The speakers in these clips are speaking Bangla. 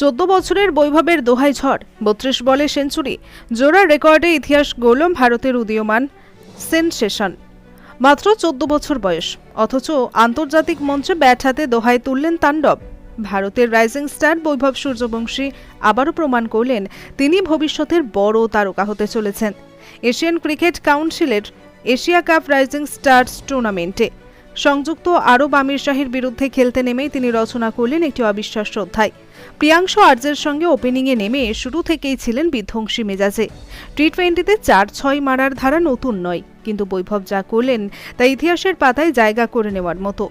চোদ্দ বছরের বৈভবের দোহাই ঝড়। বত্রিশ বলে সেঞ্চুরি। জোড়া রেকর্ডে ইতিহাস গৌল ভারতের উদীয়মান সেনসেশন মাত্র চোদ্দ বছর বয়স। অথচ আন্তর্জাতিক মঞ্চে ব্যাট হাতে দোহায় তুললেন তাণ্ডব। ভারতের রাইজিং স্টার বৈভব সূর্যবংশী আবারও প্রমাণ করলেন, তিনি ভবিষ্যতের বড় তারকা হতে চলেছেন। এশিয়ান ক্রিকেট কাউন্সিলের এশিয়া কাপ রাইজিং স্টার্স টুর্নামেন্টে সংযুক্ত আরব আমির শাহির বিরুদ্ধে খেলতে নেমেই তিনি রচনা করলেন একটি অবিশ্বাস্য অধ্যায়। প্রিয়াংশু আর্যের সঙ্গে ওপেনিংয়ে নেমে শুরু থেকেই ছিলেন বিধ্বংসী মেজাজে। টি টোয়েন্টিতে চার ছয় মারার ধারা নতুন নয়, কিন্তু বৈভব যা করলেন তা ইতিহাসের পাতায় জায়গা করে নেওয়ার মতো।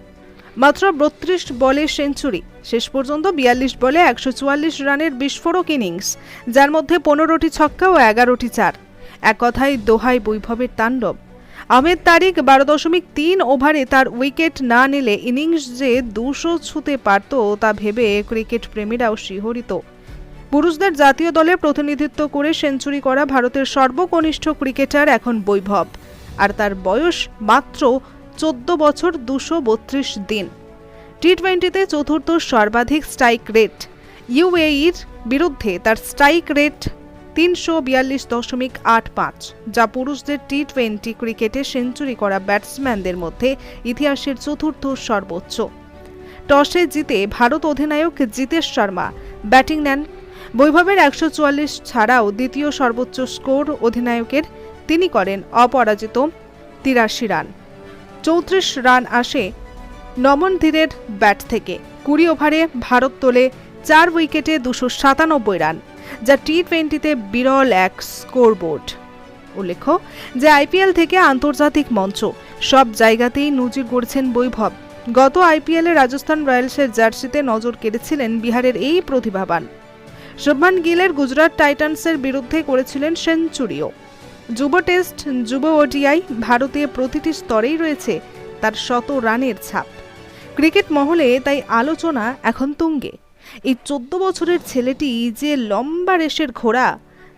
মাত্র বত্রিশ বলে সেঞ্চুরি, শেষ পর্যন্ত বিয়াল্লিশ বলে একশো চুয়াল্লিশ রানের বিস্ফোরক ইনিংস, যার মধ্যে পনেরোটি ছক্কা ও এগারোটি চার। এক কথায় দোহাই বৈভবের তাণ্ডব। আহমেদ তারিক বারো দশমিক তিন ওভারে তার উইকেট না নিলে ইনিংস যে দুশো ছুতে পারত তা ভেবে ক্রিকেট প্রেমীরাও শিহরিত। পুরুষদের জাতীয় দলে প্রতিনিধিত্ব করে সেঞ্চুরি করা ভারতের সর্বকনিষ্ঠ ক্রিকেটার এখন বৈভব। আর তার বয়স মাত্র চোদ্দ বছর দুশো বত্রিশ দিন। টি টোয়েন্টিতে চতুর্থ সর্বাধিক স্ট্রাইক রেট। ইউএইর বিরুদ্ধে তার স্ট্রাইক রেট তিনশো বিয়াল্লিশ দশমিক আট পাঁচ, যা পুরুষদের টি টোয়েন্টি ক্রিকেটে সেঞ্চুরি করা ব্যাটসম্যানদের মধ্যে ইতিহাসের চতুর্থ সর্বোচ্চ। টসে জিতে ভারত অধিনায়ক জিতেশ শর্মা ব্যাটিং নেন। বৈভবের একশো চুয়াল্লিশ ছাড়াও দ্বিতীয় সর্বোচ্চ স্কোর অধিনায়কের তিনি করেন অপরাজিত তিরাশি রান। চৌত্রিশ রান আসে নমন ধীরের ব্যাট থেকে। কুড়ি ওভারে ভারত তোলে চার উইকেটে দুশো সাতানব্বই রান। যা টি টোয়েন্টিতে বিরল এক স্কোরবোর্ড। উল্লেখ্য যে আইপিএল থেকে আন্তর্জাতিক মঞ্চ, সব জায়গাতেই নজির গড়ছেন বৈভব। গত আইপিএলে রাজস্থান রয়্যালসের জার্সিতে নজর কেড়েছিলেন বিহারের এই প্রতিভাবান। শুভমান গিলের গুজরাট টাইটান্সের বিরুদ্ধে করেছিলেন সেঞ্চুরিও। যুব টেস্ট, যুব ওডিআই ভারতে প্রতিটি স্তরেই রয়েছে তার শত রানের ছাপ। ক্রিকেট মহলে তাই আলোচনা এখন তুঙ্গে। এই চোদ্দ বছরের ছেলেটি যে লম্বা রেশের ঘোড়া,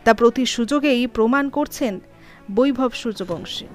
তা প্রতি সুযোগেই প্রমাণ করছেন বৈভব সূর্যবংশী।